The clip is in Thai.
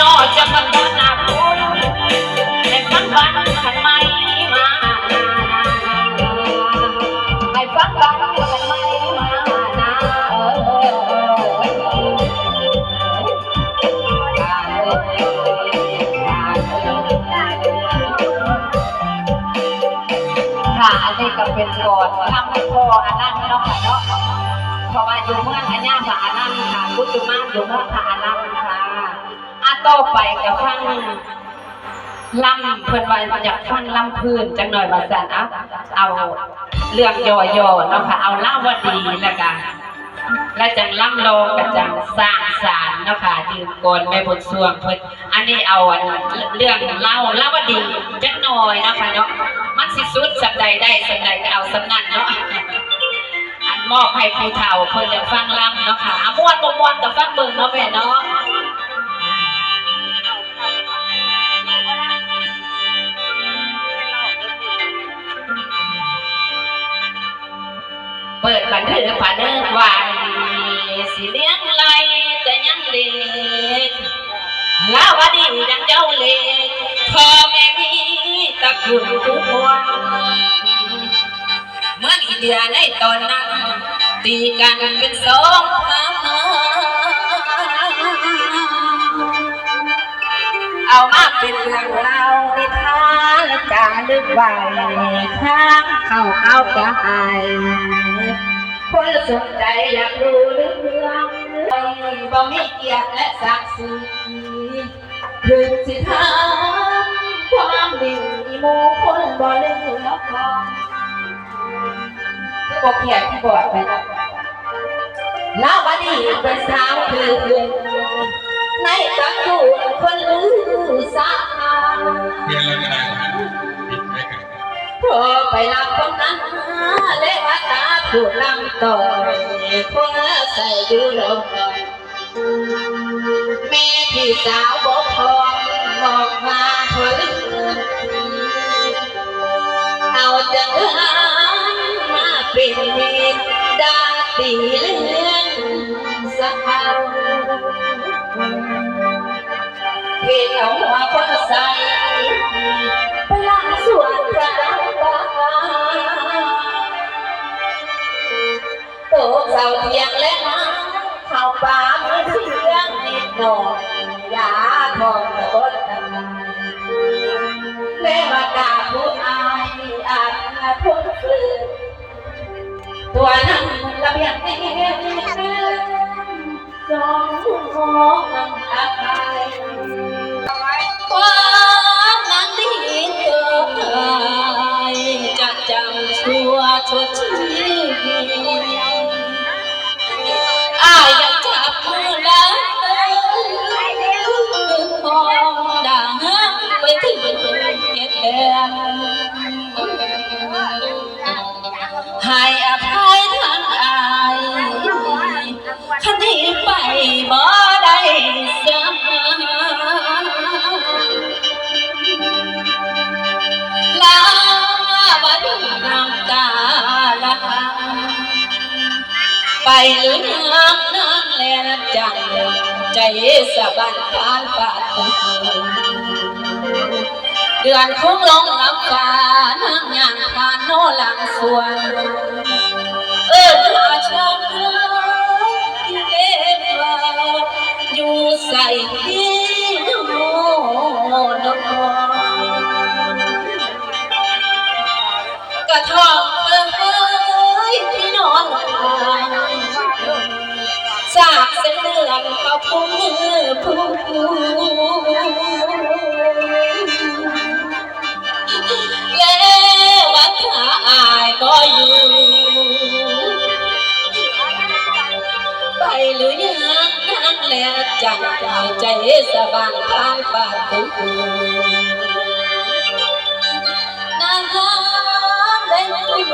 นอจะมันบ้านนาคูแต่ฟังบ้านขันไม่มาให้ฟังบ้านขันไม่มานาเออเออค่ะอันนี้ก็เป็นก่อนทำให้พ่ออันนั้นเนาะค่ะเนาะเพราะว่าอยู่เมืองอัญญาผาอนันค่ะพุทธมาอยู่เมืองผาอนันค่ะ ต่อไปกับฟังลำเพิ่นว่าอยากฟังลำพื้นจังหน่อยว่าซั่นเอาเอาเรื่องย่อๆเนาะค่ะเอาเล่าวดีแล้วกันแล้วจังล่ำโลงกับจังสร้างสารเนาะค่ะยืนกนแม่บนสวงเพิ่นอันนี้เอาเรื่องเล่าเล่าวดีจังหน่อยเนาะค่ะเนาะมันสิสุดสัปใดได้สัปใดก็เอาสำนันเนาะอันมอบให้ผู้เฒ่าเพิ่นจะฟังลำเนาะค่ะอาม่วนบ่ม่วนกับฟังเบิ่งเนาะแม่เนาะ เปิดบันทึกผาเนิกไว้สิเลี้ยงไหลแต่ยังเด็กลาวดีดังเจ้าเล็กพ่อแม่มีตะกุนทุกวันเมื่อนอีเดียในตอนนั้น ตีกันเป็นสองทาเอามาเป็นเรื่องเล่า ดึกไว้ข้างเข้าเอากายคนสนใจอยากรู้เรื่องบ่มีเกียรติและศักดิ์ศรีถึงสิถามความดีมูคนบ่เหลือพอปกเขียนที่บอดไปแล้วแลาวดีเป็นสาวคือในตะกูคนลื อไปรับคนนั้นเลวตาถูกลำต่อยคนใส่ดูลงแม่พี่สาวบอกพอบอกมาเธอลืมเอาจังหามาเป็นดาตีเลื่อนสาวเพียงเอาหัวคนใส่ ยยาทองตะบดตะนายเลวากาผู้อายอาจพ้นฝืนตัวนั้นระเบียงเองสองมองนำตาไหลความนั้นที่เกิดจะจำชั่วชดชี ให้อภัยทางอายคันที่ไปบ่ได้เสมอลาวันน้ำตาลไปหรือน้ำนางแลนจังใจสะบันทานปาด ดือนคงลงน้ำฟ้านางย่างผ่านโนหลังสวนเออหาชางที่เล่นว่าอยู่ใส่ที่โน่นกระทองเอ้ยที่นอนสากเส้นเลือนเขาพุ่งมือพุ่ง จังใจสบานทางปากตู